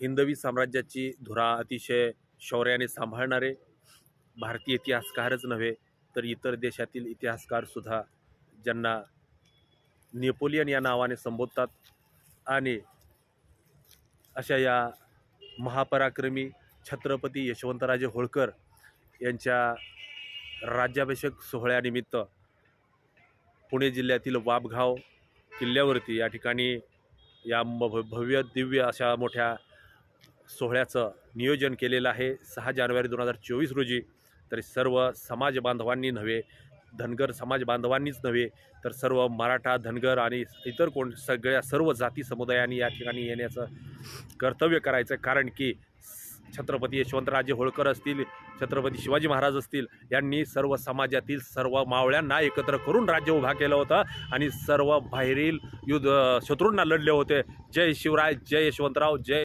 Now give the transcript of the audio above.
हिंदवी साम्राज्याची धुरा अतिशय शौर्याने सांभाळणारे भारतीय इतिहासकारच नव्हे तर इतर देशातील इतिहासकारसुद्धा ज्यांना नेपोलियन या नावाने संबोधतात आणि अशा या महापराक्रमी छत्रपती यशवंतराजे होळकर यांच्या राज्याभिषेक सोहळ्यानिमित्त पुणे जिल्ह्यातील वाबघाव किल्ल्यावरती या ठिकाणी या म भव्य दिव्य अशा मोठ्या सोहळ्याचं नियोजन केलेलं आहे. सहा जानेवारी दोन हजार चोवीस रोजी. तरी सर्व समाज बांधवांनी नव्हे धनगर समाज बांधवांनीच नव्हे तर सर्व मराठा धनगर आणि इतर कोण सगळ्या सर्व जाती समुदायांनी या ठिकाणी येण्याचं कर्तव्य करायचं. कारण की छत्रपती यशवंतराजे होळकर असतील छत्रपती शिवाजी महाराज असतील यांनी सर्व समाजातील सर्व मावळ्यांना एकत्र करून राज्य उभा केलं होतं आणि सर्व बाहेरील युद्ध शत्रूंना लढले होते. जय शिवराय जय यशवंतराव जय